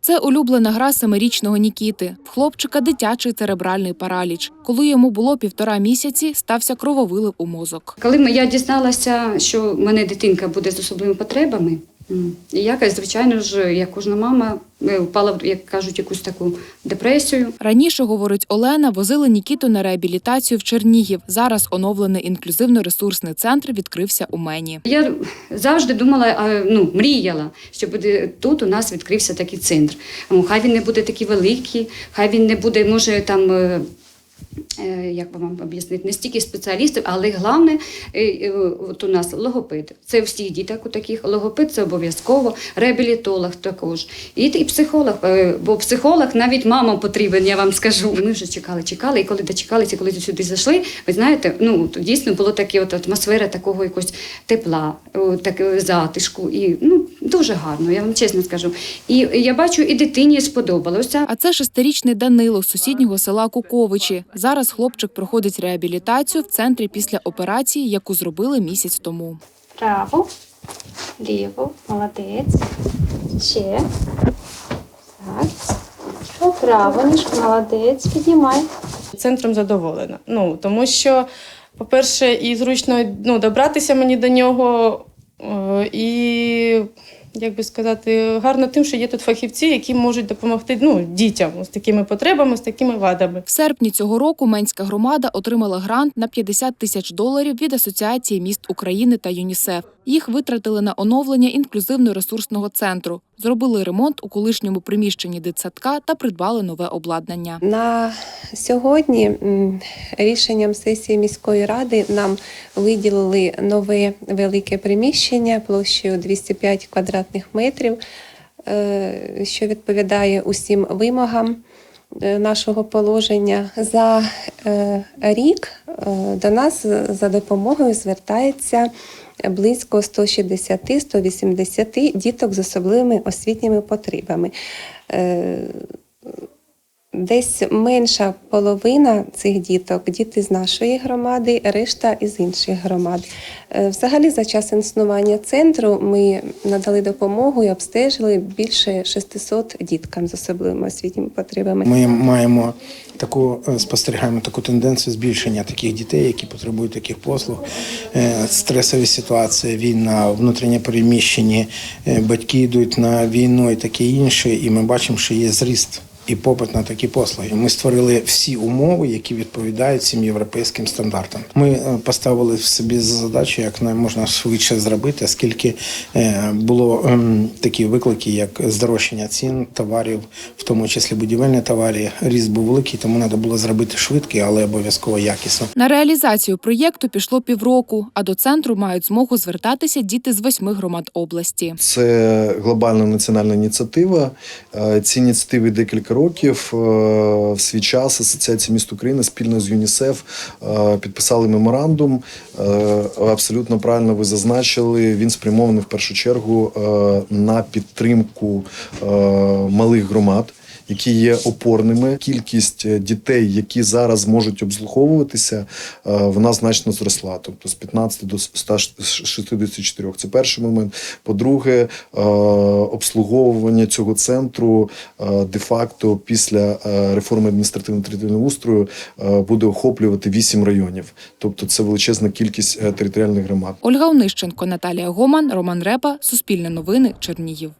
Це улюблена гра семирічного Нікіти. В хлопчика дитячий церебральний параліч. Коли йому було півтора місяці, стався крововилив у мозок. Коли я дізналася, що в мене дитинка буде з особливими потребами, і я, звичайно ж, як кожна мама, е, впала в як кажуть, якусь таку депресію. Раніше, говорить Олена, возили Нікіту на реабілітацію в Чернігів. Зараз оновлений інклюзивно-ресурсний центр відкрився у Мені. Я завжди думала, ну, мріяла, що буде тут у нас відкрився такий центр. Хай він не буде такий великий, хай він не буде, може, там. Е, Як би вам об'яснити, не стільки спеціалістів, але головне, е, е, от у нас логопед. Це всіх діток у таких. Логопед це обов'язково, реабілітолог також. І, і психолог, бо психолог навіть мамам потрібен, я вам скажу. Ми вже чекали, чекали, і коли дочекалися, коли сюди зайшли, ви знаєте, ну дійсно було таке от атмосфера такого якогось тепла, такого затишку. І ну дуже гарно, я вам чесно скажу. І я бачу, і дитині сподобалося. А це шестирічний Данило з сусіднього села Куковичі. Зараз хлопчик проходить реабілітацію в центрі після операції, яку зробили місяць тому. Право, ліво, молодець. Ще. Так. Право, ніжку, молодець. Піднімай. центром задоволена. Ну тому що, по-перше, і зручно ну, добратися мені до нього, е, і як би сказати, гарно тим, що є тут фахівці, які можуть допомогти ну, дітям з такими потребами, з такими вадами. В серпні цього року Менська громада отримала грант на 50 тисяч доларів від Асоціації міст України та ЮНІСЕФ. Їх витратили на оновлення інклюзивно-ресурсного центру, зробили ремонт у колишньому приміщенні дитсадка та придбали нове обладнання. На сьогодні рішенням сесії міської ради нам виділили нове велике приміщення площею 205 квадратних метрів, е, що відповідає усім вимогам нашого положення. За е, рік е, до нас за допомогою звертається близько 160-180 діток з особливими освітніми потребами. Десь менша половина цих діток діти з нашої громади, решта із інших громад. Е, Взагалі, за час існування центру ми надали допомогу і обстежили більше 600 діткам з особливими освітніми потребами. Ми маємо таку е, спостерігаємо таку тенденцію збільшення таких дітей, які потребують таких послуг. Е, Стресові ситуації, війна, внутрішнє переміщені, е, батьки йдуть на війну і таке інше. І ми бачимо, що є зріст. І попит на такі послуги. Ми створили всі умови, які відповідають цим європейським стандартам. Ми е, поставили собі за задачу, як можна швидше зробити, оскільки е, було ем, такі виклики, як здорожчання цін товарів, в тому числі будівельні товари. Ріст був великий, тому треба було зробити швидко, але обов'язково якісно. На реалізацію проєкту пішло півроку, а до центру мають змогу звертатися діти з восьми громад області. Це глобальна національна ініціатива. Е, Ці ініціативи декілька років. Е, В свій час Асоціація міст України спільно з ЮНІСЕФ е, підписали меморандум. Е, Абсолютно правильно ви зазначили. Він спрямований в першу чергу на підтримку малих громад. Які є опорними, кількість е, дітей, які зараз можуть обслуговуватися, е, вона значно зросла, тобто з 15 до 164. Це перший момент. По-друге, е, обслуговування цього центру де-факто після реформи адміністративно-територіального устрою е, буде охоплювати 8 районів. Тобто це величезна кількість територіальних громад. Ольга Онищенко, Наталія Гоман, Роман Репа, Суспільне новини, Чернігів.